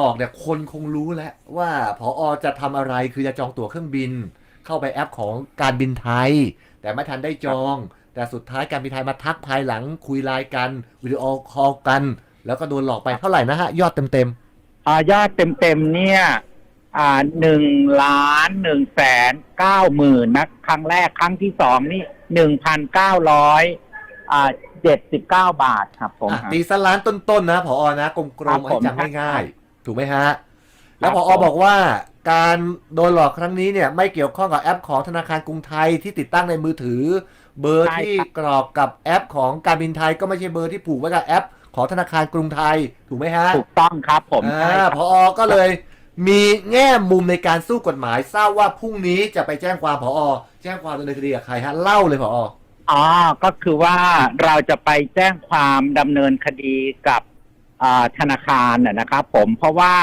ออกเนี่ยคนคงรู้แล้วว่าพออจะทำอะไรคือจะจองตั๋วเครื่องบิน เข้าไปแอปของการบินไทย แต่ไม่ทันได้จอง แต่สุดท้ายการบินไทยมาทักภายหลังคุยไลน์กันวิดีโอคอลกัน แล้วก็โดนหลอกไปเท่าไหร่นะฮะ ยอดเต็มอ่ายอดเต็มๆเนี่ย อ่าหนึ่งล้านหนึ่งแสนเก้าหมื่นนะครั้งแรกครั้งที่สองนี่หนึ่งพันเก้าร้อยอ่าเจ็ดสิบเก้าบาทครับผๆม อะครับตีสล้านต้นๆนะพออนะกลมครับๆผมให้จำง่ายๆ ถูกไหมฮะ แล้วคพรับออผมบอกว่าการโดนหลอกครั้งนี้เนี่ยไม่เกี่ยวข้องกับแอปของธนาคารกรุงไทยที่ติดตั้งในมือถือ เบอร์ที่กรอกกับแอปของการบินไทยก็ไม่ใช่เบอร์ที่ผูกไว้กับแอป ของธนาคารกรุงไทยถูกไหมฮะถูกต้องครับผมใช่อ่าครับพออก็เลยมีแง่มุมในการสู้กฎหมายทราบว่าพรุ่งนี้จะไปแจ้งความพออแจ้งความดำเนินคดีกับใครฮะเล่าเลยพอออ๋อก็คือว่าเราจะไปแจ้งความดำเนินคดีกับอ่า ธนาคารนะนะครับผมเพราะว่า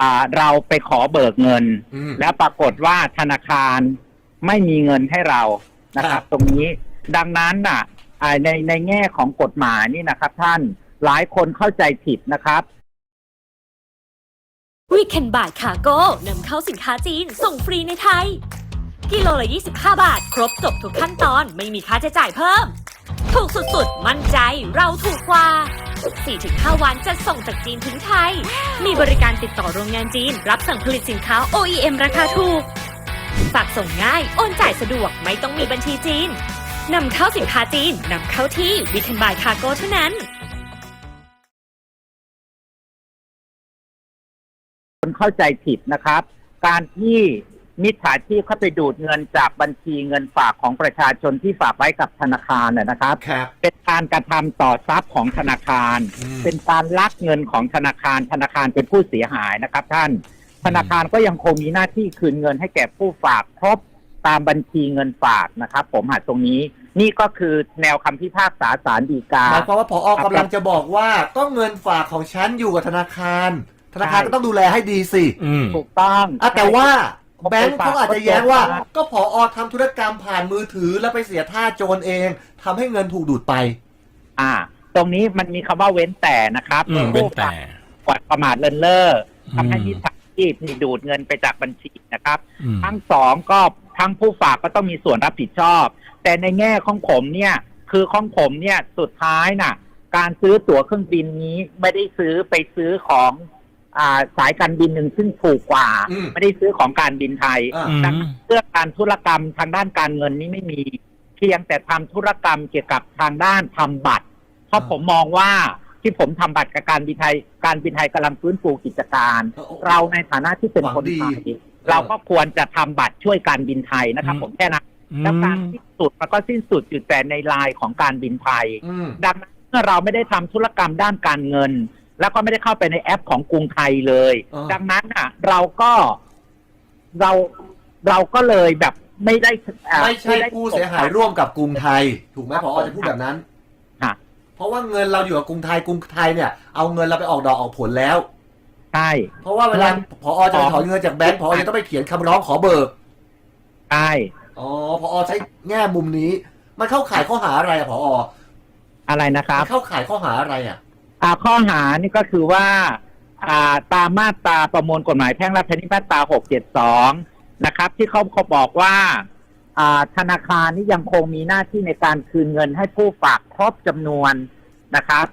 อ่าเราไปขอเบิกเงินอืมแล้วปรากฏว่าธนาคารไม่มีเงินให้เรานะคครัรับบตรงนี้ดังนั้นน่ะอ่าในในแง่ของกฎหมายนี่นะครับ ท่านหลายคนเข้าใจผิดนะครับวีแคนบายคาโก้นำเข้าสินค้าจีน ส่งฟรีในไทย กิโลละ 25 บาท ครบจบทุกขั้นตอนไม่มีค่าใช้จ่ายเพิ่ม ถูกสุดๆ มั่นใจเราถูกกว่า 4-5 วันจะส่งจากจีนถึงไทย มีบริการติดต่อโรงงานจีน รับสั่งผลิตสินค้า OEM ราคาถูก ฝากส่งง่าย โอนจ่ายสะดวกไม่ต้องมีบัญชีจีนนำเข้าสินค้าจีนนำเข้าที่วีแคนบายคาโก้เท่านั้น คนเข้าใจผิดนะครับ การที่ มิจฉาชีพเข้าไปดูดเงินจากบัญชีเงินฝากของประชาชนที่ฝากไว้กับธนาคารนะนะครับ ครับ เป็นการกระทำต่อทรัพย์ของธนาคาร อืม เป็นการลักเงินของธนาคาร ธนาคารเป็นผู้เสียหายนะครับ ท่าน ธนาคารก็ยังคงมีหน้าที่คืนเงินให้แก่ผู้ฝากครบตามบัญชีเงินฝากนะครับ ผมหาตรงนี้ นี่ก็คือแนวคำพิพากษาศาลฎีกา หมายความว่าพออกำลังจะบอกว่า ก็เงินฝากของฉันอยู่กับธนาคาร ธนาคารใช่ ก็ต้องดูแลให้ดีสิอืม ถูกต้อง อะแต่ว่า แบงค์ฝากเขาอาจจะแย้งว่าฝากก็พออทำธุรกรรมผ่านมือถือแล้วไปเสียท่าโจรเองทำให้เงินถูกดูดไป อ่า ตรงนี้มันมีคำว่าเว้นแต่นะครับอืมเป็นแต่ กวัดประมาทเลินเล่อทำให้อืมมิจฉาชีพนี่ดูดเงินไปจากบัญชีนะครับ อืมทั้งสองก็ทั้งผู้ฝากก็ต้องมีส่วนรับผิดชอบ แต่ในแง่ของผมเนี่ย คือของผมเนี่ยสุดท้ายน่ะ การซื้อตั๋วเครื่องบินนี้ไม่ได้ซื้อไปซื้อของอ่า สายการบินหนึ่งซึ่งถูกกว่า อืมไม่ได้ซื้อของการบินไทยอ่า อืม ดังนั้นเรื่องการธุรกรรมทางด้านการเงินนี้ไม่มี เพียงแต่ทำธุรกรรมเกี่ยวกับทางด้านทำบัตร เพราะอ่า ผมมองว่าที่ผมทำบัตรกับการบินไทย การบินไทยกำลังฟื้นฟูกิจการเออ เราในฐานะที่เป็นหวังคนดีไทยเราก็ควรจะทำบัตรช่วยการบินไทยนะครับ อืม ผมแค่นั้นแล้วการสิ้นสุดมันก็สิ้นสุดอยู่แต่ในลายของการบินไทย อืม ดังนั้นเมื่อเราไม่ได้ทำธุรกรรมด้านการเงิน แล้วก็ไม่ได้เข้าไปในแอปของกรุงไทยเลย อ่า ดังนั้นอะ เราก็เราเราก็เลยแบบไม่ได้อ่าไม่ใช่ด้ ผู้เสียหายร่วมกับกรุงไทย ถูกไหมพอจะพูดแบบนั้นค่ะ เพราะว่าเงินเราอยู่กับกรุงไทยกรุงไทยเนี่ย เอาเงินเราไปออกดอกออกผลแล้ว ใช่ เพราะว่าเวลาพอจะไปถอนเงินจากแบงก์พอจะต้องไปเขียนคำร้องขอเบิกใช่ อ๋อพอใช้แง่มุมนี้ มันเข้าข่ายข้อหาอะไรอะพออะไรนะครับ มันเข้าข่ายข้อหาอะไรอะ อ่าข้อหานี่ก็คือว่าอ่าตามมาตราประมวลกฎหมายแพ่งและพาณิชย์มาตรา 672 นะครับ ที่เขาเขาบอกว่าอ่าธนาคารนี่ยังคงมีหน้าที่ในการคืนเงินให้ผู้ฝากครบจำนวนนะครับ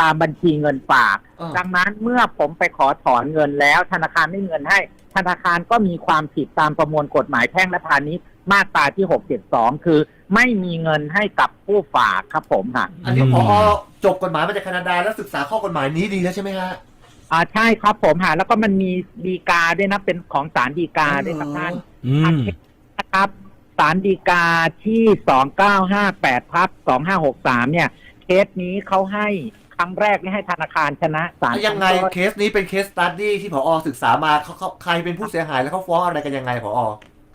ตามบัญชีเงินฝาก อ่า ดังนั้นเมื่อผมไปขอถอนเงินแล้ว ธนาคารไม่มีเงินให้ ธนาคารก็มีความผิดตามประมวลกฎหมายแพ่งและพาณิชย์มาตราที่ 672 คือ ไม่มีเงินให้กับผู้ฝากครับผมค่ะอันนี้อืมพอจบกฎหมายมาจากแคนาดาแล้วศึกษาข้อกฎหมายนี้ดีแล้วใช่ไหมฮะ อ่าใช่ครับผมค่ะแล้วก็มันมีดีกาด้วยนะเป็นของศาลดีกาด้วยครับท่านอืม นะครับศาลดีกาที่2958ทับ2563เนี่ย เคสนี้เขาให้ครั้งแรกนี่ให้ธนาคารชนะศาลยังไงชั้นต้นเคสนี้เป็นเคสสตัดดี้ที่พอศึกษามาเขาเขาใครเป็นผู้เสียหายแล้วเขาฟ้องอะไรกันยังไงพอ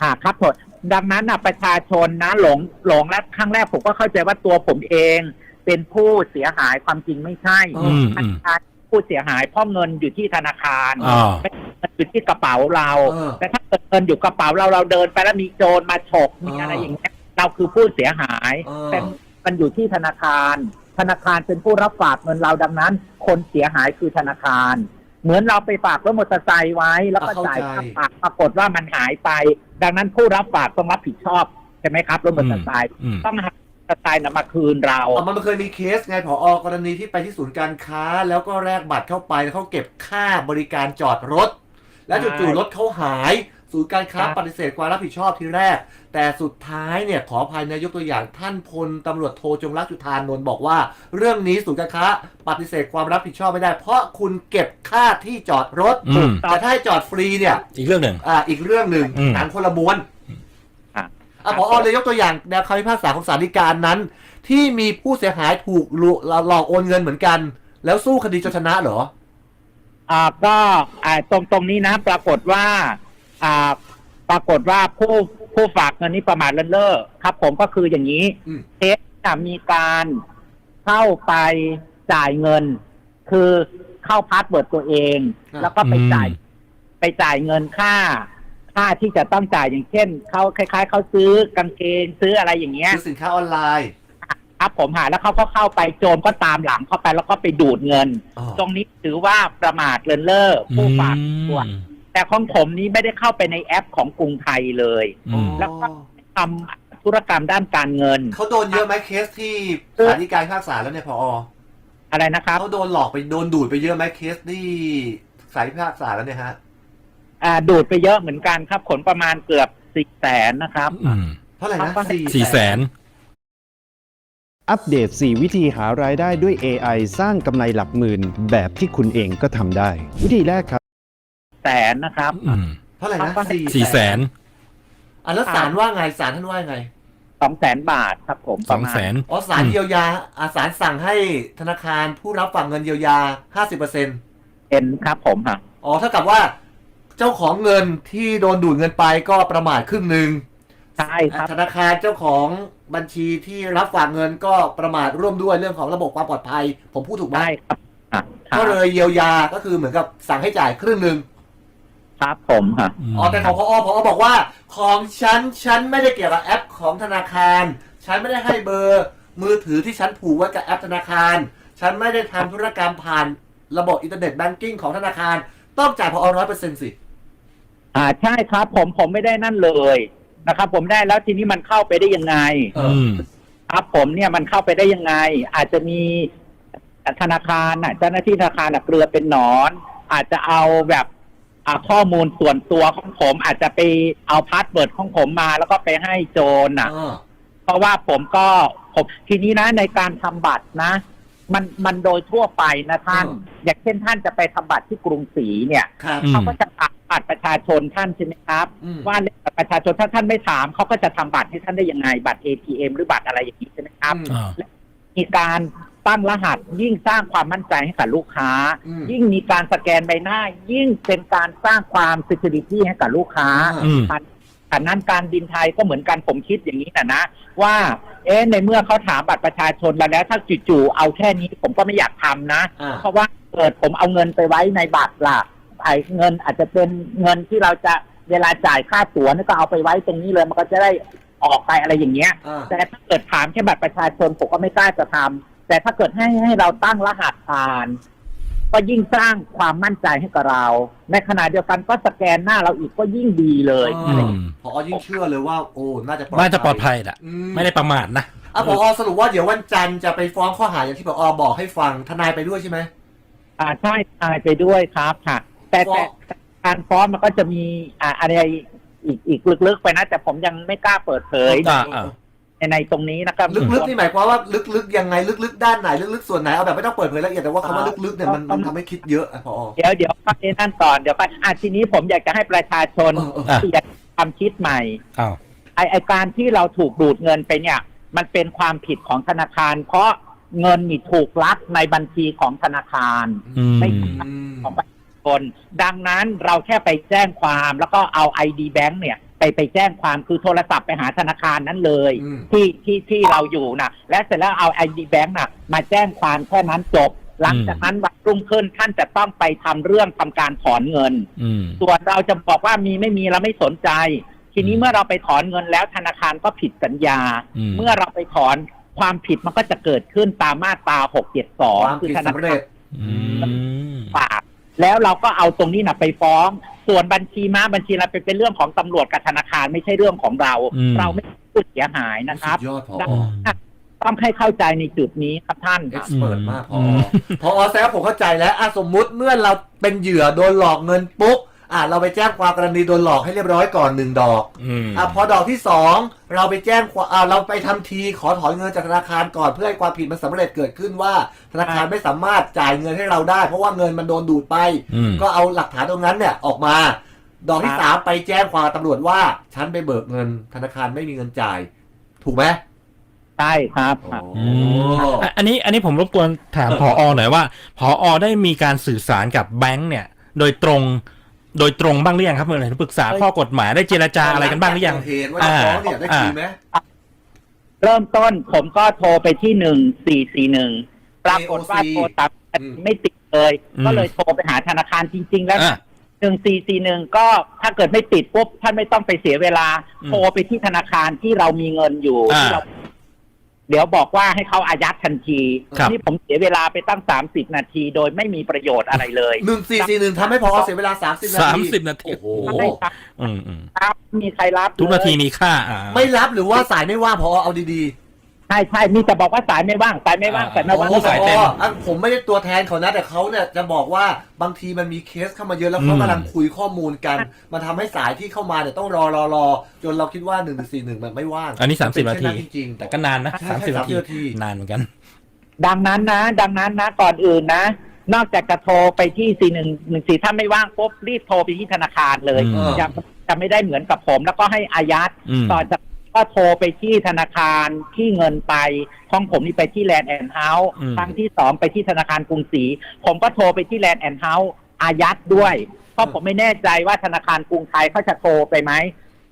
ค่ะครับผม ดังนั้นนะประชาชนนะหลงหลงและครั้งแรกผมก็เข้าใจว่าตัวผมเอง เป็นผู้เสียหายความจริงไม่ใช่อืมธนาคารผู้เสียหายเพราะเงินอยู่ที่ธนาคารอ่า ไม่ใช่เงินอยู่ที่กระเป๋าเราเออ แต่ถ้าเกิดเงินอยู่กระเป๋าเราเราเดินไปแล้วมีโจรมาฉกมีเออออะไรอย่างเงี้ยเราคือผู้เสียหาย เออ แต่มันอยู่ที่ธนาคาร ธนาคารเป็นผู้รับฝากเงินเราดังนั้น คนเสียหายคือธนาคาร เหมือนเราไปฝากรถมอเตอร์ไซค์ไว้ แล้วก็อะเข้าจ่ายใจค่าฝากปรากฏว่ามันหายไป ดังนั้นผู้รับฝากต้องรับผิดชอบใช่ไหมครับรถมอเตอร์ไซค์อืมต้องหามอเตอร์ไซค์นำมาคืนเราเอามันเคยมีเคสไงผออกรณีที่ไปที่ศูนย์การค้า แล้วก็แลกบัตรเข้าไปแล้วเขาเก็บค่าบริการจอดรถ แล้วจู่ๆรถเขาหาย ศูนย์การค้าครับปฏิเสธความรับผิดชอบทีแรก แต่สุดท้ายเนี่ยขออภัยนะยกตัวอย่างท่านพลตำรวจโทจงรักจุธานนท์บอกว่า เรื่องนี้ศูนย์การค้าปฏิเสธความรับผิดชอบไม่ได้ เพราะคุณเก็บค่าที่จอดรถอืม แต่ถ้าให้จอดฟรีเนี่ยอีกเรื่องหนึ่ง อ่าอีกเรื่องหนึ่งอืม หนังคนละม้วนอะ อะพอเลยยกตัวอย่างแนวคำพิพากษาของศาลฎีกานั้น ที่มีผู้เสียหายถูกลวหลอกโอนเงินเหมือนกัน แล้วสู้คดีจนชนะเหรอ อ่าก็อ่าตรงตรงนี้นะ ปรากฏว่าอ่าปรากฏว่าผู้ ผู้ฝากเงินนี้ประมาทเลินเล่อครับ ผมก็คืออย่างนี้อืมเคสจะมีการเข้าไปจ่ายเงิน คือเข้าพาสเวิร์ดตัวเองแล้วก็ไปจ่ายไปจ่ายเงินค่า ค่าที่จะต้องจ่ายอย่างเช่นเขาคล้าย ๆเขาซื้อกางเกงซื้ออะไรอย่างเงี้ย ซื้อสินค้าออนไลน์ครับผมหาแล้วเขาก็เข้าไปโจรก็ตามหลังเข้าไปแล้วก็ไปดูดเงิน อ๋อ ตรงนี้ถือว่าประมาทเลินเล่อผู้ฝากตัวอืม แต่ของผมนี้ไม่ได้เข้าไปในแอปของกรุงไทยเลย อืม แล้วก็ ทำธุรกรรมด้านการเงินเขาโดนเยอะไหมเคสที่ศาลฎีกาพิพากษาแล้วเนี่ยพออะไรนะครับเขาโดนหลอกไปโดนดูดไปเยอะไหมเคสที่ศาลพิพากษาแล้วเนี่ยฮะ อ่าดูดไปเยอะเหมือนกันครับผลประมาณเกือบสิบแสนนะครับ อืมเท่าไหร่นะครับสี่แสน อัปเดต 4 วิธีหารายได้ด้วย AI สร้างกำไรหลักหมื่น แบบที่คุณเองก็ทำได้ วิธีแรกครับ แสนนะครับ อืมเท่าไหร่นะครับสี่แสนอะแล้วศาลว่าไงศาลท่านว่าไงสองแสนบาทครับผมสองแสนอ๋อศาลเยียวยาอาศาลสั่งให้ธนาคารผู้รับฝากเงินเยียวยา50%เป็นครับผมฮะอ๋อเท่ากับว่าเจ้าของเงินที่โดนดูดเงินไปก็ประมาทครึ่งหนึ่งใช่ครับ ธนาคารเจ้าของบัญชีที่รับฝากเงินก็ประมาทร่วมด้วยเรื่องของระบบความปลอดภัย ผมพูดถูกไหมใช่ครับอะครัก็บเลยเยียวยาก็คือเหมือนกับสั่งให้จ่ายครึ่งหนึ่ง ครับผมฮะอ๋อแต่ของพอพอบอกว่า ของฉันฉันไม่ได้เกี่ยวกับแอปของธนาคาร ฉันไม่ได้ให้เบอร์มือถือที่ฉันผูกไว้กับแอปธนาคาร ฉันไม่ได้ทำธุรกรรมผ่านระบบอินเทอร์เน็ตแบงกิ้งของธนาคาร ต้องจ่ายพอร้อยเปอร์เซ็นต์สิ อ่าใช่ครับ ผมผมไม่ได้นั่นเลยนะครับ ผมได้แล้วทีนี้มันเข้าไปได้ยังไงเออือมครับผมเนี่ยมันเข้าไปได้ยังไง อาจจะมีธนาคารน่ะเจ้าหน้าที่ธนาคารน่ะเกลือเป็นหนอน อาจจะเอาแบบอ่า ข้อมูลส่วนตัวของผมอาจจะไปเอาพาสเวิร์ดของผมมาแล้วก็ไปให้โจรน่ะเออเพราะว่าผมก็ผมทีนี้นะในการทำบัตรนะ มันมันโดยทั่วไปนะท่านอืมอย่างเช่นท่านจะไปทำบัตรที่กรุงศรีเนี่ยครับอืม เขาก็จะถามบัตรประชาชนท่านใช่ไหมครับ อืมว่าเลขบัตรประชาชนถ้าท่านไม่ถามเขาก็จะทำบัตรให้ท่านได้ยังไงบัตร ATM หรือบัตรอะไรอย่างนี้ใช่ไหมครับ อืม อ่า มีการ ตั้งรหัส ยิ่งสร้างความมั่นใจให้กับลูกค้า อืมยิ่งมีการสแกนใบหน้า ยิ่งเป็นการสร้างความ security ให้กับลูกค้าอืมขณะนั้นการบินไทยก็เหมือนกันผมคิดอย่างนี้นะนะ ว่า เอ๊ะในเมื่อเขาถามบัตรประชาชนเราแล้วถ้าจู่ๆเอาแค่นี้ผมก็ไม่อยากทำนะ อ่า เพราะว่าเกิดผมเอาเงินไปไว้ในบัตรล่ะไอ้เงินอาจจะเป็นเงินที่เราจะเวลาจ่ายค่าตั๋วนี่ก็เอาไปไว้ตรงนี้เลยมันก็จะได้ออกไปอะไรอย่างเงี้ย อ่า แต่ถ้าเกิดถามแค่บัตรประชาชนผมก็ไม่กล้าจะทำ แต่ถ้าเกิดให้ให้เราตั้งรหัสผ่าน ก็ยิ่งสร้างความมั่นใจให้กับเรา ในขณะเดียวกันก็สแกนหน้าเราอีกก็ยิ่งดีเลยอ๋ออะไรอย่างเงี้ยพอยิ่งเชื่อเลยว่า โอ้ น่าจะน่าจะปลอดภัยแหละอืมไม่ได้ประมาทนะ อะพอสรุปว่าเดี๋ยววันจันทร์จะไปฟ้องข้อหาอย่างที่พอบอกให้ฟัง ทนายไปด้วยใช่ไหม อ่าใช่ตายไปด้วยครับค่ะ แต่ฟ้แต่องแต่การฟ้องมันก็จะมีอ่าอะไรอีกอีกลึกๆไปนะ แต่ผมยังไม่กล้าเปิดเผย อ่าอ่า ในในตรงนี้นะครับลึกๆนี่หมายความว่าลึกๆยังไงลึกๆด้านไหนลึกๆส่วนไหนเอาแบบไม่ต้องเปิดเผยละเอียดแต่ว่าคำว่าลึกๆเนี่ยมันมันทำให้คิดเยอะอะพอเดี๋ยวเดี๋ยวไปนั่นก่อนเดี๋ยวไปอะทีนี้ผมอยากจะให้ประชาชนเออเอออะเปลี่ยนความคิดใหม่อ้าวไอไอการที่เราถูกดูดเงินไปเนี่ย มันเป็นความผิดของธนาคาร เพราะเงินนี่ถูกลักในบัญชีของธนาคารอืมไม่อืมของประชาชนดังนั้นเราแค่ไปแจ้งความแล้วก็เอา ID Bank เนี่ย ไปไปแจ้งความคือโทรศัพท์ไปหาธนาคารนั้นเลย อืม ที่ที่ที่เราอยู่นะและเสร็จแล้วเอา ID Bank น่ะมาแจ้งความแค่นั้นจบ หลังจากนั้นวันรุ่งขึ้นท่านจะต้องไปทำเรื่องทำการถอนเงิน อืม ส่วนเราจะบอกว่ามีไม่มีเราไม่สนใจ ทีนี้อืมเมื่อเราไปถอนเงินแล้วธนาคารก็ผิดสัญญา อืม เมื่อเราไปถอนความผิดมันก็จะเกิดขึ้นตามมาตราความ672 คือผิดธนาสำคาเร็รจ อืม ฝากแล้วเราก็เอาตรงนี้นะไปฟ้อง ส่วนบัญชีม้าบัญชีอะไรเป็นเป็นเรื่องของตำรวจกับธนาคารไม่ใช่เรื่องของเรา อืม เราไม่ใช่ผู้เสียหายนะครับสุดยอดพอดังนั้นต้องให้เข้าใจในจุดนี้ครับท่านเอ็กซ์เปิดมากพออืมพอแซวผมเข้าใจแล้วอะสมมุติเมื่อเราเป็นเหยื่อโดนหลอกเงินปุ๊บ อะเราไปแจ้งความกรณีโดนหลอกให้เรียบร้อยก่อนหนึ่งดอกอืมอะพอดอกที่สองเราไปแจ้งความอะเราไปทำทีขอถอนเงินจากธนาคารก่อนเพื่อให้ความผิดมันสำเร็จเกิดขึ้นว่า ธนาคารไม่สามารถจ่ายเงินให้เราได้ เพราะว่าเงินมันโดนดูดไป อืม ก็เอาหลักฐานตรงนั้นเนี่ยออกมา ดอกที่สามไปแจ้งความตำรวจว่า ฉันไปเบิกเงิน ธนาคารไม่มีเงินจ่าย ถูกไหมใช่ครับโอ้อืมอะอันนี้อันนี้ผมรบกวนถามผอหน่อยว่าผอได้มีการสื่อสารกับแบงค์เนี่ย โดยตรง โดยตรงบ้างหรือยังครับเมื่อไหร่ปรึกษาข้อกฎหมายได้เจรจาอะไรกันบ้างหรือยังเหตุว่าจะฟ้องเนี่ยได้คุยไหมเริ่มต้นผมก็โทรไปที่หนึ่งสี่สี่หนึ่งปรากฏว่า AOC โทรศัพท์อืมไม่ติดเลยอืมก็เลยโทรไปหาธนาคารจริง ๆ แล้วอะหนึ่งสี่สี่หนึ่งก็ถ้าเกิดไม่ติดปุ๊บท่านไม่ต้องไปเสียเวลาอืมโทรไปที่ธนาคารที่เรามีเงินอยู่อ่าที่เรา เดี๋ยวบอกว่าให้เขาอายัดทันทีครับ นี่ผมเสียเวลาไปตั้งสามสิบนาทีโดยไม่มีประโยชน์อะไรเลย หนึ่งสี่สี่หนึ่งทำให้พอเสียเวลาสามสิบนาทีสามสิบนาทีโอ้โห ไม่ครับอืมอืมครับไม่มีใครรับทุกนาทีเลยมีค่าอ่า ไม่รับหรือว่าสายไม่ว่างพอเอาดี ใช่ใช่มีแต่บอกว่าสายไม่ว่างสายไม่ว่างอ่า สายๆไม่ว่างโอ้สายเต็มพออะผมไม่ได้ตัวแทนเขานะ แต่เขาเนี่ยจะบอกว่าบางทีมันมีเคสเข้ามาเยอะแล้วเขาอืม กำลังคุยข้อมูลกัน มันทำให้สายที่เข้ามาเนี่ยต้องรอรอรอจนเราคิดว่าหนึ่งสี่หนึ่งมันไม่ว่างอันนี้สามสิบเป็นาทีเช่จริงๆ แต่ก็นานนะ ใช่สามสิบใช่นาที 30นาที นานเหมือนกัน ดังนั้นนะ ดังนั้นนะก่อนอื่นนะ นอกจากจะโทรไปที่สี่หนึ่งหนึ่งสี่ถ้าไม่ว่างปุ๊บรีบโทรไปที่ธนาคารเลยอืม จะจะไม่ได้เหมือนกับผม แล้วก็ให้อายัดอืม ต่อจาก ก็โทรไปที่ธนาคารที่เงินไปของผมนี่ไปที่แลนด์แอนด์เฮาส์อืมครั้งที่สองไปที่ธนาคารกรุงศรีผมก็โทรไปที่แลนด์แอนด์เฮาส์อายัดด้วย เพราะผมไม่แน่ใจว่าธนาคารกรุงไทยเขาจะโทรไปไหม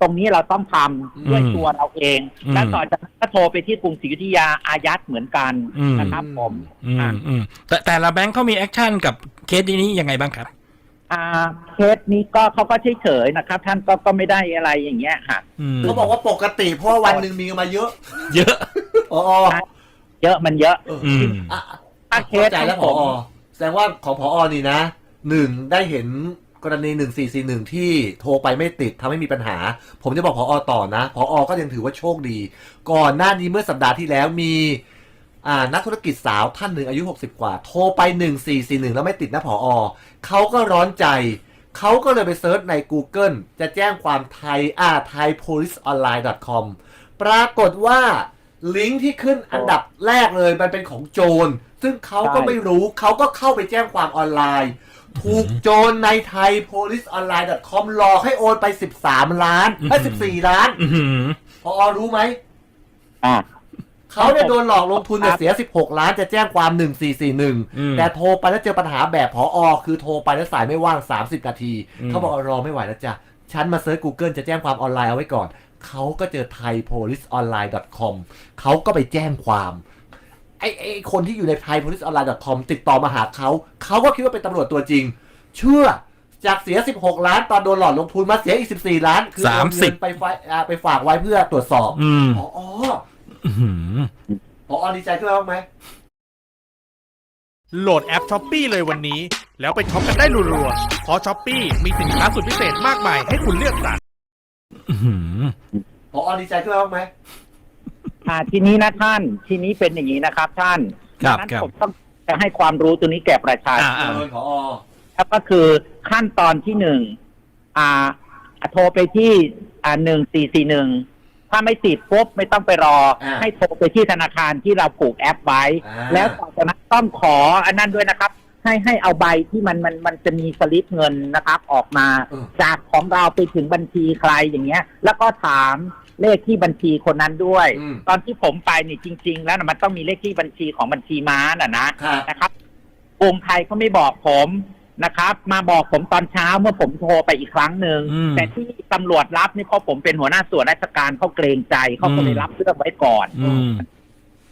ตรงนี้เราต้องทำด้วยอืมตัวเราเองอืมแล้วต่อจากนั้นก็โทรไปที่กรุงศรีอยุธยาอายัดเหมือนกันอืมนะครับผมอือะมอืมแต่แต่ละแบงค์เขามีแอคชั่นกับเคสนี้ยังไงบ้างครับ อ่าเคสนี้ก็เขาก็เฉยๆนะครับ ท่านก็ก็ไม่ได้อะไรอย่างเงี้ยค่ะอืมเขาบอกว่าปกติเพราะว่าวันหนึ่งมีมาเยอะเยอะ อ๋อเยอะมันเยอะ เอออืม อะถ้าเคเข้าสใจแล้วขพอองแสดงว่าของพอนี่นะหนึ่งได้เห็นกรณีหนึ่งสี่สี่หนึ่งที่โทรไปไม่ติดทำให้มีปัญหา ผมจะบอกพอต่อนะพอก็ยังถือว่าโชคดี ก่อนหน้านี้เมื่อสัปดาห์ที่แล้วมี อ่านักธุรกิจสาวท่านหนึ่งอายุ 60 กว่า โทรไป 1441 แล้วไม่ติดนะพอเขาก็ร้อนใจ เขาก็เลยไปเซิร์ชใน Google จะแจ้งความไทยอ่า thaipoliceonline.com ปรากฏว่าลิงก์ที่ขึ้นอันดับแรกเลยมันเป็นของโจร ซึ่งเขาก็ใช่ไม่รู้เขาก็เข้าไปแจ้งความออนไลน์ ถูกโจรในไทย policeonline.com หลอกให้โอนไป 13 ล้านไอ้14 ล้านอื้อหือพอรู้ไหมอ่า เขาเนี่ยโดนหลอกลงทุนเนี่ยครับเสีย 16 ล้านจะแจ้งความอืม1441 แต่โทรไปแล้วเจอปัญหาแบบพออคือโทรไปแล้วสายไม่ว่าง 30 นาทีอืมเขาบอกว่ารอไม่ไหวแล้วจ้ะ ฉันมาเซิร์ช Google จะแจ้งความออนไลน์เอาไว้ก่อน เขาก็เจอ thaipoliceonline.com เขาก็ไปแจ้งความไอ้ไอ้คนที่อยู่ใน thaipoliceonline.com ติดต่อมาหาเขาเขาก็คิดว่าเป็นตำรวจตัวจริง เชื่อจากเสีย 16 ล้าน ตอนโดนหลอกลงทุนมาเสียอีก 14 ล้าน คือเอาเงิน30ไปไฟอ่าไปฝากไว้เพื่อตรวจสอบอืมอ๋ออ๋ออื้อหือ พอดีใจขึ้นแล้วบ้างไหม โหลดแอปช้อปปีเลยวันนี้ แล้วไปช็อปกันได้รัวๆเพราะช้อปปีมีสินค้าสุดพิเศษมากมายให้คุณเลือกสรรอื้อหือพอดีใจขึ้นแล้วบ้างไหม อ่าทีนี้นะท่านทีนี้เป็นอย่างนี้นะครับ ท่านครับดังนั้นครับ ผมต้องจะให้ความรู้ตัวนี้แก่ประชาชอ่านอ่า เออพอครับก็คือขั้นตอนที่หนึ่งอ่า โทรไปที่อ่าหนึ่งสี่สี่หนึ่ง ถ้าไม่ติดปุ๊บไม่ต้องไปรอ อ่าให้โทรไปที่ธนาคารที่เราผูกแอปไว้ อ่า แล้วต่อจากนั้นต้องขออันนั้นด้วยนะครับ ให้ให้เอาใบที่มันมันมันจะมีสลิปเงินนะครับ ออกมา เออ จากของเราไปถึงบัญชีใครอย่างเงี้ย แล้วก็ถามเลขที่บัญชีคนนั้นด้วย อืม ตอนที่ผมไปนี่จริง ๆ แล้วนะมันต้องมีเลขที่บัญชีของบัญชีม้าน่ะนะครับ นะครับกรุงไทยเขาไม่บอกผม นะครับ มาบอกผมตอนเช้าเมื่อผมโทรไปอีกครั้งหนึ่งอืมแต่ที่ตำรวจรับนี่เพราะผมเป็นหัวหน้าส่วนราชการเขาเกรงใจเขาก็เลยอืม รับเรื่องไว้ก่อน อืม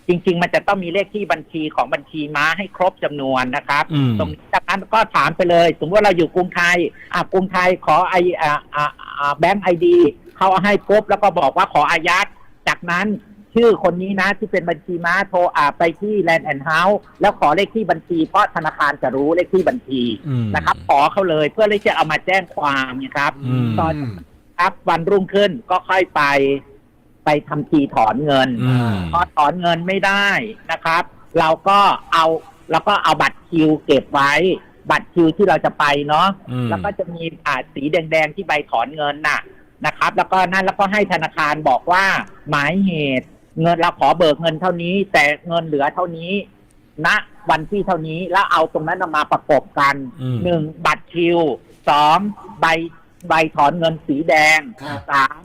จริง ๆ มันจะต้องมีเลขที่บัญชีของบัญชีม้าให้ครบจำนวนนะครับ อืม ตรงนี้จากนั้นก็ถามไปเลย สมมติว่าเราอยู่กรุงไทยอะกรุงไทยขอไออ่าอ่าอ่าแบงก์ไอดีเขาเอาให้ปุ๊บแล้วก็บอกว่าขออายัด จากนั้น ชื่อคนนี้นะที่เป็นบัญชีม้าโทรอาไปที่แลนด์แอนด์เฮาส์แล้วขอเลขที่บัญชี เพราะธนาคารจะรู้เลขที่บัญชีอืม นะครับ ขอเขาเลยเพื่อที่จะเอามาแจ้งความนะครับ อืม ตอนครับวันรุ่งขึ้นก็ค่อยไป ไปทำทีถอนเงิน อืม พอถอนเงินไม่ได้นะครับ เราก็เอาเราก็เอาบัตรคิวเก็บไว้ บัตรคิวที่เราจะไปเนาะอืม แล้วก็จะมีอ่าสีแดง ๆ ที่ใบถอนเงินน่ะนะครับ แล้วก็นั่นแล้วก็ให้ธนาคารบอกว่า หมายเหตุ เงินเราขอเบิกเงินเท่านี้ แต่เงินเหลือเท่านี้ณวันที่เท่านี้แล้วเอาตรงนั้นมาประกบกันอืม หนึ่งบัตรคิวสองใบใบถอนเงินสีแดงครับสาม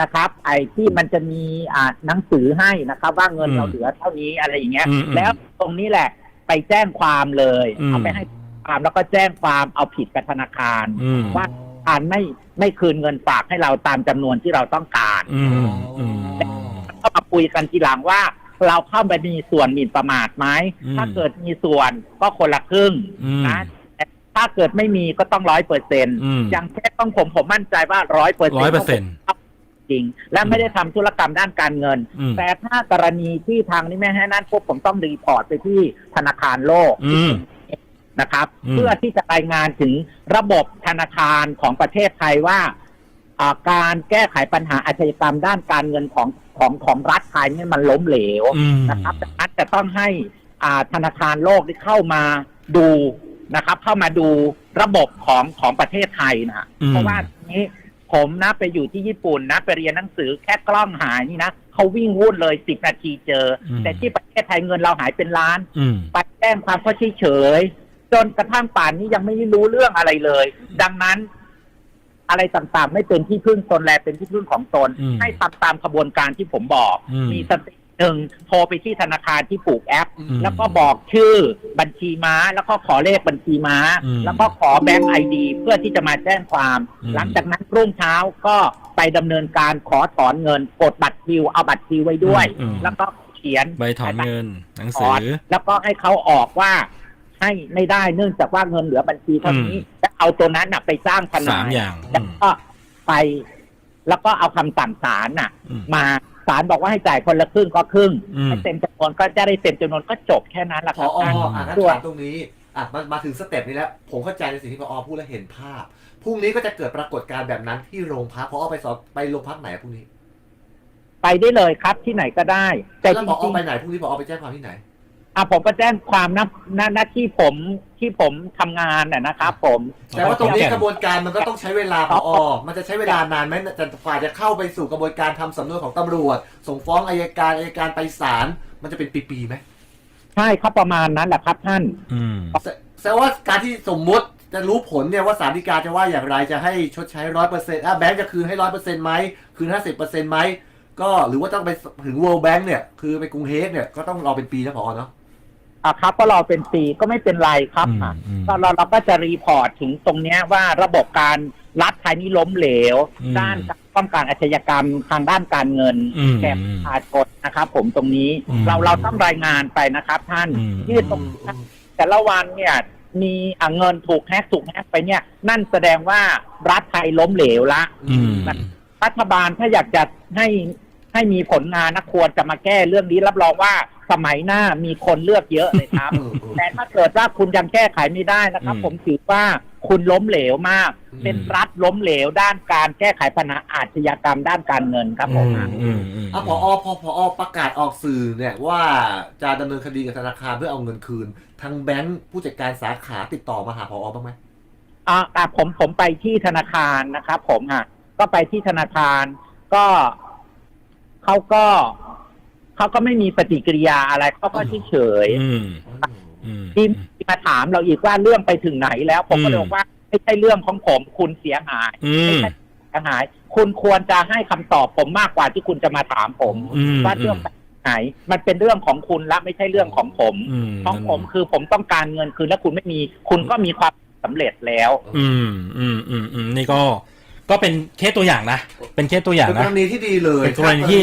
นะครับ ไอ้ที่มันจะมีอ่าหนังสือให้นะครับ ว่าเงินอืมเราเหลือเท่านี้อะไรอย่างเงี้ย อืมอืมแล้วตรงนี้แหละไปแจ้งความเลยอืม เอาไปให้ความแล้วก็แจ้งความเอาผิดกับธนาคาร อืมว่าธนาคารไม่ไม่คืนเงินฝากให้เราตามจำนวนที่เราต้องการ อืมอืมก็มา คุยกันทีหลังว่า เราเข้าไปมีส่วนหมิ่นประมาทไหมอืม ถ้าเกิดมีส่วนก็คนละครึ่งอืม นะแต่ถ้าเกิดไม่มีก็ต้องร้อยเปอร์เซ็นต์อืม อย่างเช่นต้องผมผมมั่นใจว่าร้อยเปอร์เซ็นต์ร้อยเปอร์เซ็นต์จริง และไม่ได้ทำธุรกรรมด้านการเงิน อืม แต่ถ้ากรณีที่ทางนี้ไม่ให้นั่นพวกผมต้องรีพอร์ตไปที่ธนาคารโลกอืม นะครับ อืม เพื่อที่จะรายงานถึงระบบธนาคารของประเทศไทยว่าอ่า การแก้ไขปัญหาอาชญากรรมด้านการเงินของของของรัฐไทยเนี่ยมันล้มเหลวอืมนะครับดังนั้นจะต้องให้อ่าธนาคารโลกที่เข้ามาดูนะครับ เข้ามาดูระบบของของประเทศไทยนะอืมเพราะว่าทีนี้ผมนะไปอยู่ที่ญี่ปุ่นนะไปเรียนหนังสือแค่กล้องหายนี่นะเขาวิ่งวุ่นเลยสิบนาทีเจออมแต่ที่ประเทศไทยเงินเราหายเป็นล้านอืมไปแจ้งความเขาเฉยๆจนกระทั่งป่านนี้ยังไม่รู้เรื่องอะไรเลย ดังนั้น อะไรต่างๆ ไม่เป็นที่พึ่งตนแลเป็นที่พึ่งของตน อืมให้ทำตามขบวนการที่ผมบอก อืมมีสติหนึ่งโทรไปที่ธนาคารที่ผูกแอป อืมแล้วก็บอกชื่อบัญชีม้า แล้วก็ขอเลขบัญชีม้า อืมแล้วก็ขอแบงก์ไอดีเพื่อที่จะมาแจ้งความ อืม หลังจากนั้นรุ่งเช้าก็ไปดำเนินการขอถอนเงิน กดบัตรคิวเอาบัตรคิวไว้ด้วย อืม แล้วก็เขียน ใบถอนเงินหนังถสือ อนแล้วก็ให้เขาออกว่าให้ไม่ได้เนื่องจากว่าเงินเหลือบัญชีเท่านี้ อืมแล้ว เอาตัวนั้นน่ะไปจ้างทนายสามอย่างแล้วก็ไป แล้วก็เอาคำสั่งศาลน่ะ อืมมาศาลบอกว่าให้จ่ายคนละครึ่งก็ครึ่งอืม ให้เต็มจำนวนก็จะได้เต็มจำนวนก็จบแค่นั้นแหละพครัอบอ่าท่านงั้นส่วน ถามตรงนี้อะมามาถึงสเต็ปนี้แล้ว ผมเข้าใจในสิ่งที่พอพูดแล้วเห็นภาพพรุ่งนี้ก็จะเกิดปรากฏการณ์แบบนั้นที่โรงพักพอไปสอบไปโรงพักไหนอะพรุ่งนี้ไปได้เลยครับที่ไหนก็ได้ แต่แล้วจพอริงไปไหนพรุ่งนี้พอไปแจ้งความที่ไหนๆ อะผมก็แจ้งความนะหน้าหน้าที่ผมที่ผมทำงานน่ะนะครับผม แต่ว่าตรงนี้แก่นกระบวนการมันก็ต้องใช้เวลาพอมันจะใช้เวลานานไหมจะฝ่ายจะเข้าไปสู่กระบวนการทำสำนวนของตำรวจ ส่งฟ้องอายการอายการไปศาลมันจะเป็นปีๆไหมใช่ครับประมาณนั้นแหละครับท่าน อืม แสแสดงว่าการที่สมมุติจะรู้ผลเนี่ยว่าศาลฎีกาจะว่าอย่างไรจะให้ชดใช้ร้อยเปอร์เซ็นต์อะแบงก์จะคืนให้ร้อยเปอร์เซ็นต์ไหมคืนห้าสิบเปอร์เซ็นต์ไหมก็หรือว่าต้องไปถึง World Bank เนี่ยคือไปกรุงเฮกเนี่ยก็ต้องรอเป็นปีนะพอเนาะ อะครับก็รอเป็นปีก็ไม่เป็นไรครับอืมอะอืมก็เราเราก็จะรีพอร์ตถึงตรงเนี้ยว่าระบบการรัฐไทยนี่ล้มเหลว อืม ด้านการป้องกันอาชญากรรมทางด้านการเงิน อืม แก่ประชาชนนะครับผมตรงนี้อืมเราเราต้องรายงานไปนะครับ ท่านอืม ยื่นตรงแต่ละวันเนี่ยมีอะเงินถูกแฮกถูกแฮกไปเนี่ย นั่นแสดงว่ารัฐไทยล้มเหลวละอืม รัฐบาลถ้าอยากจะให้ ให้มีผลงานนะควรจะมาแก้เรื่องนี้รับรองว่าสมัยหน้ามีคนเลือกเยอะเลยครับเออเออแต่ถ้าเกิดว่าคุณยังแก้ไขไม่ได้นะครับอืมผมถือว่าคุณล้มเหลวมากอืมเป็นรัฐล้มเหลวด้านการแก้ไขปัญหาอาชญากรรมด้านการเงินครับผมอืมอืมอืมอะพอพอพอประกาศออกสื่อเนี่ยว่าจะดำเนินคดีกับธนาคารเพื่อเอาเงินคืน ทางแบงค์ผู้จัดการสาขาติดต่อมาหาพอบ้างไหมอ่าอ่าผมผมไปที่ธนาคารนะครับผมฮะก็ไปที่ธนาคารก็ เขาก็เขาก็ไม่มีปฏิกิริยาอะไรเขาก็เฉยๆอืมอืมที่มาถามเราอีกว่าเรื่องไปถึงไหนแล้ว ผมก็เลยอืม บอกว่าไม่ใช่เรื่องของผม คุณเสียหายอืไม่ม ใช่เสียหาย คุณควรจะให้คำตอบผมมากกว่าที่คุณจะมาถามผม อืม ว่าเรื่องไปถึงไหน มันเป็นเรื่องของคุณและไม่ใช่เรื่องของผม อืมของผมคือผมต้องการเงินคืนและคุณไม่มี คุณก็มีความสำเร็จแล้ว อืมอืมอืมอืมนี่ก็ ก็เป็นเคสตัวอย่างนะ เป็นเคสตัวอย่างเป็นกนะ รณีที่ดีเลยเป็นกรณีที่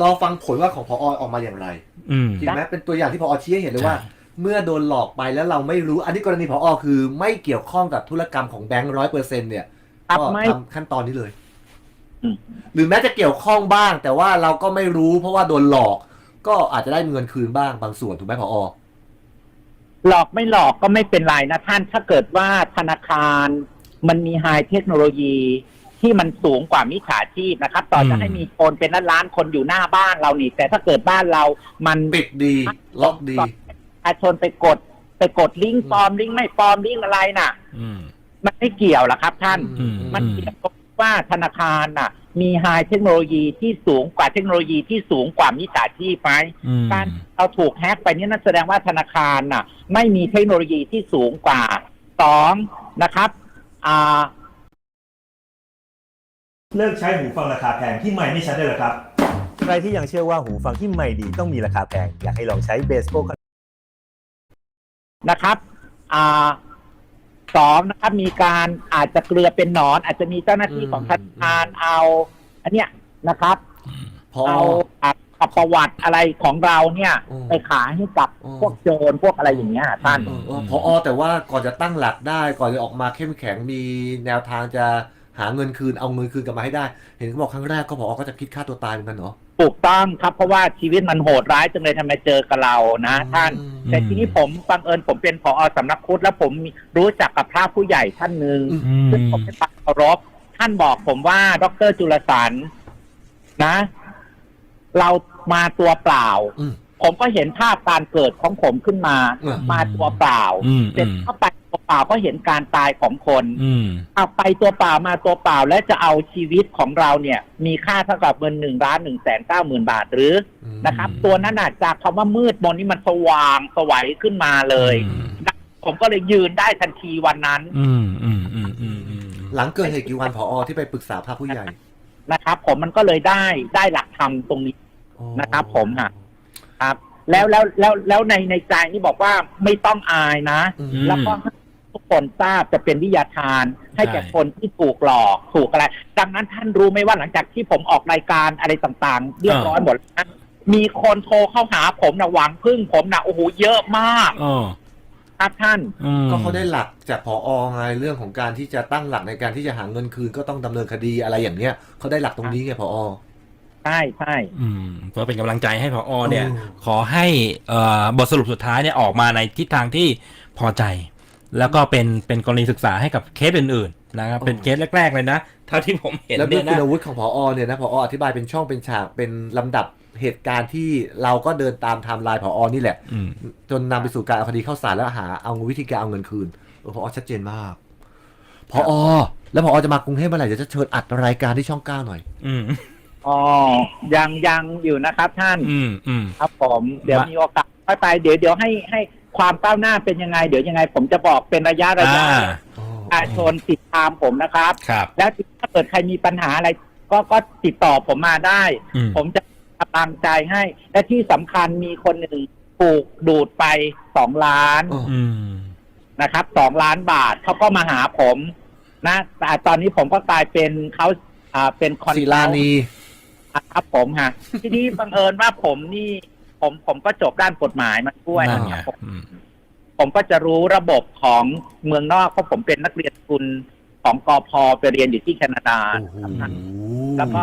รอฟังผลว่าของพอออกมาอย่างไรอืม จริงไหมเป็นตัวอย่างที่พอชี้ให้เห็นเลยว่า ใช่ เมื่อโดนหลอกไปแล้วเราไม่รู้ อันนี้กรณีพอคือไม่เกี่ยวข้องกับธุรกรรมของแบงค์ร้อยเปอร์เซ็นต์เนี่ยครับก็ไม่ ทำขั้นตอนนี้เลย อืม หรือแม้จะเกี่ยวข้องบ้าง แต่ว่าเราก็ไม่รู้ เพราะว่าโดนหลอก ก็อาจจะได้เงินคืนบ้างบางส่วนถูกไหมพอหลอกไม่หลอกก็ไม่เป็นไรนะท่าน ถ้าเกิดว่าธนาคารมันมีไฮเทคโนโลยี ที่มันสูงกว่ามิจฉาชีพนะครับ ต่อจะอืมให้มีคนเป็นล้านล้านๆคนอยู่หน้าบ้านเรานี่ แต่ถ้าเกิดบ้านเรามันปิดดีล็อกดีประชาชนไปกดไปกดลิงก์ปลอมลิงก์ไม่ปลอมลิงก์อะไรน่ะอืมมันไม่เกี่ยวหรอกครับ ท่านอืมมันเกี่ยวกับว่าธนาคารน่ะ มีไฮเทคโนโลยีที่สูงกว่าเทคโนโลยีที่สูงกว่ามิจฉาชีพไหมอืมการเราถูกแฮกไปนี่นั่นแสดงว่าธนาคารน่ะ ไม่มีเทคโนโลยีที่สูงกว่าสองนะครับ อ่า เลิกใช้หูฟังราคาแพงที่ไม่ไม่ชัดได้หรอครับ ใครที่ยังเชื่อว่าหูฟังที่ไม่ดีต้องมีราคาแพง อยากให้ลองใช้เบสโ o นะครับอ่าสองนะครับมีการอาจจะเกลือเป็นหนอน อาจจะมีเจ้าหน้าที่ของธนาคารเอา อันเนี้ยนะครับพอ เอาเอาประวัติอะไรของเราเนี่ย อืมไปขายให้กับอืม พวกโจรพวกอะไรอย่างเงี้ยท่าน เออเออพอแต่ว่าก่อนจะตั้งหลักได้ ก่อนจะออกมาเข้มแข็งมีแนวทางจะ หาเงินคืนเอาเงินคืนกลับมาให้ได้ เห็นเขาบอกครั้งแรกก็พอก็จะคิดค่าตัวตายเหมือนกันเนาะถูกต้องครับเพราะว่าชีวิตมันโหดร้ายจังเลยทำไมเจอกับเรานะท่าน อืม แต่ทีนี้ผมบังเอิญผมเป็นผอสำนักพุทธแล้วผมรู้จักกับพระผู้ใหญ่ท่านหนึ่ง อืมอืมซึ่งผมเป็นปเคารพท่านบอกผมว่าดรจุลสันนะ เรามาตัวเปล่า อืม ผมก็เห็นภาพการเกิดของผมขึ้นมา อืม มาตัวเปล่าอืมเสร็จเข้าไป ตัวเปล่าก็เห็นการตายของคนอืม เอาไปตัวเปล่ามาตัวเปล่าและจะเอาชีวิตของเราเนี่ย มีค่าเท่ากับเงินหนึ่งล้านหนึ่งแสนเก้าหมื่นบาทหรืออืม นะครับ ตัวนั้นน่ะจากคำว่ามืดมนนี่มันสว่างสวัยขึ้นมาเลย อืม ผมก็เลยยืนได้ทันทีวันนั้นอืมอืมอืมอืมอืมหลังเกิดเหตุกี่วันพอที่ไปปรึกษาพระผู้ใหญ่นะครับ ผมมันก็เลยได้ได้หลักธรรมตรงนี้ อ๋อนะครับผมฮะครับ แล้วแล้วแล้วแล้วในในใจนี่บอกว่าไม่ต้องอายนะ อืม แล้วก็ให้ทุก คนทราบจะเป็นวิทยาทาน ให้แก่ใช่คนที่ถูกหลอกถูกอะไร ดังนั้นท่านรู้ไหมว่าหลังจากที่ผมออกรายการอะไรต่างๆ เรียบร้อยหมดแล้วนะมีคนโทรเข้าหาผมนะหวังพึ่งผมนะโอ้โหเยอะมากอ๋อครับท่านอืมก็เขาได้หลักจากพอไงเรื่องของการที่จะตั้งหลักในการที่จะหาเงินคืนก็ต้องดำเนินคดีอะไรอย่างเนี้ยเขาได้หลักตรงนี้ไงพอใช่ใช่อืมเพื่อเป็นกำลังใจให้พอเนี่ยอืมขอให้เอ่อบทสรุปสุดท้ายเนี่ยออกมาในทิศทางที่พอใจ แล้วก็เป็นเป็นกรณีศึกษาให้กับเคสอื่นๆนะครับเป็นเคสแรก ๆ เลยนะเท่าที่ผมเห็นแล้วด้เนี่วยยคุนะณอาวุธของพอเนี่ยนะพออธิบายเป็นช่องเป็นฉากเป็นลำดับเหตุการณ์ที่เราก็เดินตามไทม์ไลน์พอนี่แหละอืมจนนำไปสู่การเอาคดีเข้าศาลแล้วหาเอาวิธีการเอาเงินคืนเออพอชัดเจนมากพอแล้วพอจะมากรุงเทพเมื่อไหร่เดี๋ยวจะเชิญอัดรายการที่ช่องเก้าหน่อย อืมอ๋อยังยังอยู่นะครับท่าน อืมอืมครับผม เดี๋ยวมามีมีโอกาสค่อยไปเดี๋ยวเดี๋ยวให้ให้ ความก้าวหน้าเป็นยังไง เดี๋ยวยังไง ผมจะบอกเป็นระยะระยะอ่าประชาชนติดตามผมนะครับ ครับ แล้วถ้าเกิดใครมีปัญหาอะไร ก็ก็ติดต่อผมมาได้ อืม ผมจะกำลังใจให้ และที่สำคัญมีคนหนึ่งถูกดูดไปสองล้านอ๋ออืม นะครับสองล้านบาทเขาก็มาหาผมนะแต่ตอนนี้ผมก็กลายเป็นเขาอ่าเป็นคอนศิลานี ครับผมฮะ ทีนี้บังเอิญว่าผมนี่ ผมผมก็จบด้านกฎหมายมาด้วยนั่นไงผมอืมผมก็จะรู้ระบบของเมืองนอกเพราะผมเป็นนักเรียนทุนของกอพอไปเรียนอยู่ที่แคนาดา โอ้โหแล้วก็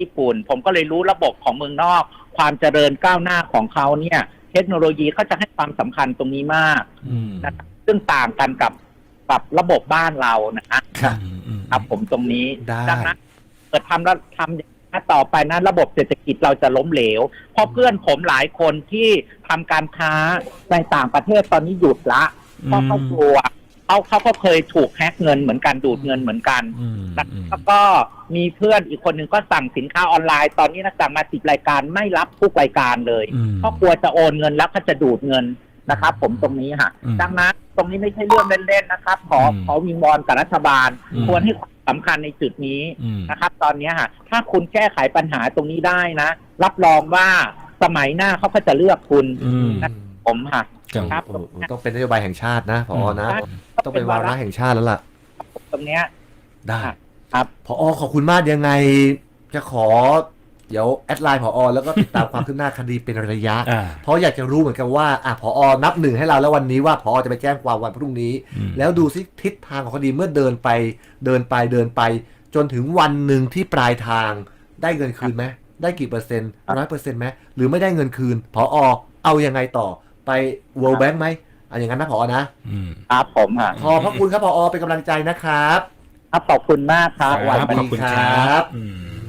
ญี่ปุ่น ผมก็เลยรู้ระบบของเมืองนอก ความเจริญก้าวหน้าของเขาเนี่ย เทคโนโลยีเขาจะให้ความสำคัญตรงนี้มากอืมนะครับซึ่งต่างกันกับกับระบบบ้านเรานะฮะครับ อืมอืม ครับผมตรงนี้ได้ ดังนั้นเกิดทำแล้วทำอย่าง นี้ต่อไปนะระบบเศรษฐกิจเราจะล้มเหลว เพราะเพื่อนผมหลายคนที่ทำการค้าในต่างประเทศตอนนี้หยุดละเพราะเขากลัวเขาเขาก็เคยถูกแฮกเงินเหมือนกันดูดเงินเหมือนกัน อืมนะอืม แล้วก็มีเพื่อนอีกคนหนึ่งก็สั่งสินค้าออนไลน์ตอนนี้นะสั่งมาสิบรายการไม่รับทุกรายการเลยอืม เพราะกลัวจะโอนเงินแล้วเขาจะดูดเงิน นะครับ ผมตรงนี้ฮะอืมดังนั้นตรงนี้ไม่ใช่เรื่องเล่นๆนะครับ ขออืมขอวิงวอนกับรัฐบาลอืมควรให้ความสำคัญในจุดนี้อืมนะครับ ตอนนี้ฮะถ้าคุณแก้ไขปัญหาตรงนี้ได้นะ รับรองว่าสมัยหน้าเขาก็จะเลือกคุณอืมผมฮะครับครับเออเออต้องเป็นนโยบายแห่งชาตินะพอนะใช่ต้องเป็นวาระแห่งชาติแล้วล่ะ ตรงเนี้ยได้ครับพอขอบคุณมากยังไงจะขอ เดี๋ยวแอดไลน์พอแล้วก็ติดตามความคืบหน้าคดีเป็นระยะ อ่า เพราะอยากจะรู้เหมือนกันว่าอะพอนับหนึ่งให้เราแล้ววันนี้ว่าพอจะไปแจ้งความวันพรุ่งนี้อืมแล้วดูซิทิศทางของคดีเมื่อเดินไป เดินไปเดินไป จนถึงวันหนึ่งที่ปลายทาง ได้เงินคืนไหมได้กี่เปอร์เซ็นต์ร้อยเปอร์เซ็นต์ไหมหรือไม่ได้เงินคืนพอเอายังไงต่อไป World Bank ไหมเอาอย่างนั้นนะพอนะอืม ครับผมอะขอบพระคุณครับพอเป็นกำลังใจนะครับ ครับขอบคุณมากครับสวัสดีขอบคุณคครัรับบอืม